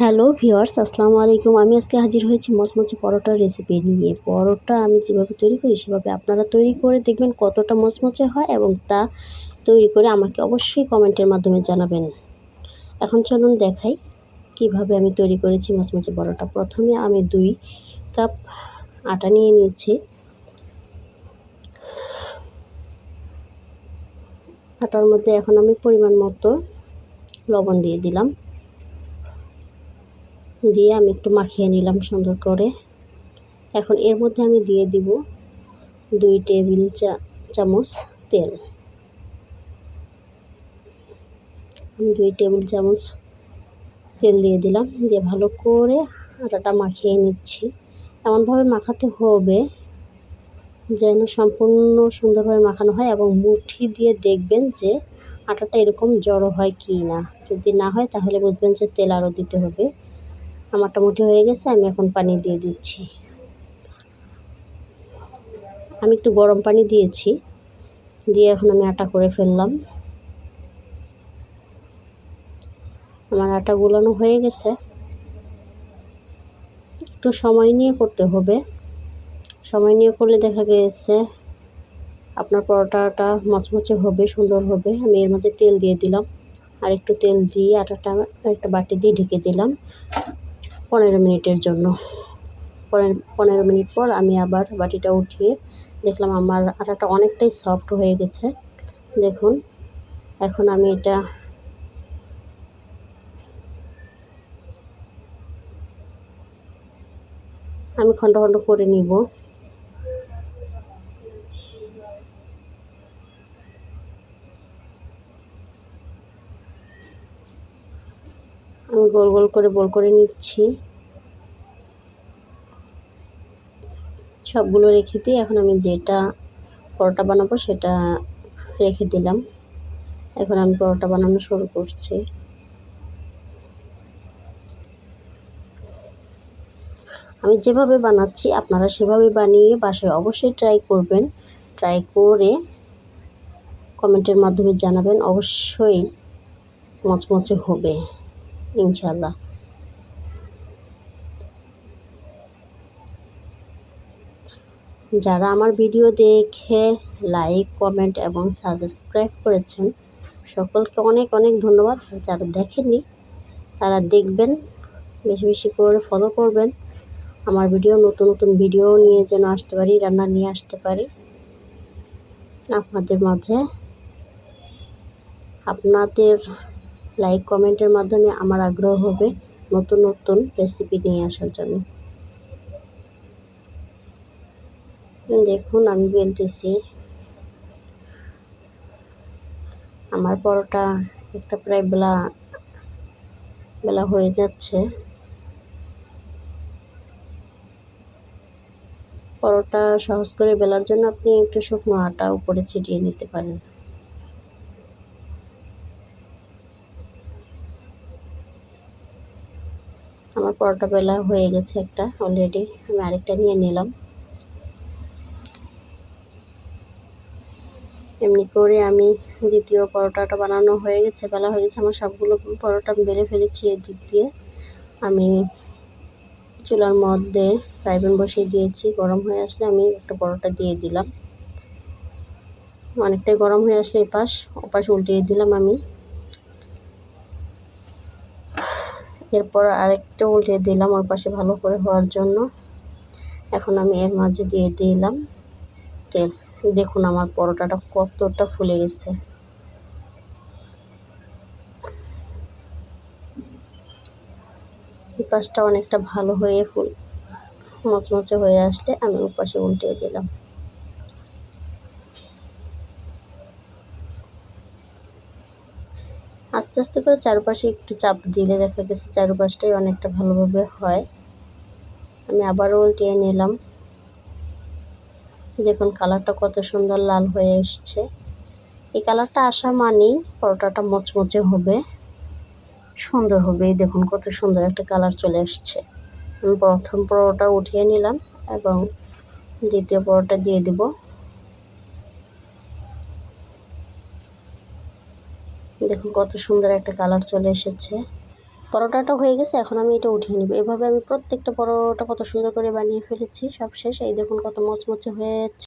Hello viewers আসসালামু আলাইকুম। আমি আজকে হাজির হয়েছি মচমচে পরোটার রেসিপি নিয়ে। পরোটা আমি যেভাবে তৈরি করি, সেভাবে আপনারা তৈরি করে দেখবেন কতটা মচমচে হয় এবং তা তৈরি করে আমাকে অবশ্যই কমেন্টের মাধ্যমে জানাবেন। এখন চলুন দেখাই কীভাবে আমি তৈরি করেছি মচমচে পরোটা। প্রথমে আমি দুই কাপ আটা নিয়ে নিয়েছি। আটার মধ্যে এখন আমি পরিমাণ মতো লবণ দিয়ে দিলাম। দিয়ে আমি একটু মাখিয়ে নিলাম সুন্দর করে। এখন এর মধ্যে আমি দিয়ে দিব দুই টেবিল চা, চামচ তেল। দুই টেবিল চামচ তেল দিয়ে দিলাম, দিয়ে ভালো করে আটাটা মাখিয়ে নিচ্ছি। এমনভাবে মাখাতে হবে যেন সম্পূর্ণ সুন্দরভাবে মাখানো হয় এবং মুঠি দিয়ে দেখবেন যে আটাটা এরকম জড়ো হয় কি না যদি না হয় তাহলে বুঝবেন যে তেল আরও দিতে হবে। আমারটা মুঠি হয়ে গেছে, আমি এখন পানি দিয়ে দিচ্ছি। আমি একটু গরম পানি দিয়েছি, দিয়ে এখন আমি আটা করে ফেললাম। আমার আটা গুলানো হয়ে গেছে। একটু সময় নিয়ে করতে হবে। সময় নিয়ে করলে দেখা গেছে, আপনার পরোটাটা মচমচে হবে, সুন্দর হবে। আমি এর মধ্যে তেল দিয়ে দিলাম। আর একটু তেল দিয়ে আটাটা একটা বাটি দিয়ে ঢেকে দিলাম। পনেরো মিনিটের জন্য। পনেরো মিনিট পর আমি আবার বাটিটা উঠিয়ে দেখলাম আমার আটাটা অনেকটাই সফট হয়ে গেছে। দেখুন, এখন আমি এটা আমি খণ্ড খণ্ড করে নিব। আমি গোল গোল করে বল করে নিচ্ছি। সবগুলো রেখে দিয়ে এখন আমি যেটা পরোটা বানাবো সেটা রেখে দিলাম। এখন আমি পরোটা বানানো শুরু করছি। আমি যেভাবে বানাচ্ছি আপনারা সেভাবে বানিয়ে বাসায় অবশ্যই ট্রাই করবেন। ট্রাই করে কমেন্টের মাধ্যমে জানাবেন, অবশ্যই মচমচে হবে। ইনশাল্লাহ যারা আমার ভিডিও দেখে লাইক, কমেন্ট এবং সাবস্ক্রাইব করেছেন, সকলকে অনেক অনেক ধন্যবাদ। যারা দেখেননি, তারা দেখবেন, বেশি বেশি করে ফলো করবেন। আমার ভিডিও, নতুন নতুন ভিডিও নিয়ে যেন আসতে পারি, রান্না নিয়ে আসতে পারি। আপনাদের মাঝে আপনাদের লাইক কমেন্টের মাধ্যমে আমার আগ্রহ হবে নতুন নতুন রেসিপি নিয়ে আসার জন্য। দেখুন, আমি বেলতেছি। আমার পরোটা একটা প্রায় বেলা বেলা হয়ে যাচ্ছে। পরোটা সহজ করে বেলার জন্য আপনি একটু শুকনো আটা উপরে ছিটিয়ে নিতে পারেন। আমার পরোটা বেলা হয়ে গেছে একটা অলরেডি আমি আরেকটা নিয়ে নিলাম। এমনি করে আমি দ্বিতীয় পরোটাটা বানানো হয়ে গেছে, বেলা হয়ে গেছে, আমার সবগুলো পরোটা আমি বেড়ে ফেলেছি এদিক দিয়ে। আমি চুলার মধ্যে ফ্রাই প্যান বসিয়ে দিয়েছি, গরম হয়ে আসলে আমি একটা পরোটা দিয়ে দিলাম। অনেকটাই গরম হয়ে আসলে এপাশ, ওপাশ উল্টিয়ে দিলাম আমি। এরপর আরেকটা উল্টে দিলাম ওর পাশে ভালো করে হওয়ার জন্য। এখন আমি এর মাঝে দিয়ে দিলাম তেল। দেখুন আমার পরোটাটা কতটা ফুলে গেছে। এই পাশটা অনেকটা ভালো হয়ে ফুল মচমচে হয়ে আসলে আমি ওপাশে উল্টে দিলাম। আস্তে আস্তে করে চারপাশে একটু চাপ দিলে দেখা গেছে চারপাশটাই অনেকটা ভালোভাবে হয়। আমি আবারও উল্টিয়ে নিলাম। দেখুন কালারটা কত সুন্দর লাল হয়ে এসছে। এই কালারটা আসা মানেই পরোটাটা মচমচে হবে, সুন্দর হবে। দেখুন কত সুন্দর একটা কালার চলে আসছে আমি প্রথম পরোটা উঠিয়ে নিলাম এবং দ্বিতীয় পরোটা দিয়ে দিব। দেখুন কত সুন্দর একটা কালার চলে এসেছে। পরোটাটা হয়ে গেছে, এখন আমি এটা উঠিয়ে নেব। এভাবে আমি প্রত্যেকটা পরোটা কত সুন্দর করে বানিয়ে ফেলেছি, সব শেষ। এই দেখুন কত মচমচে হয়েছে।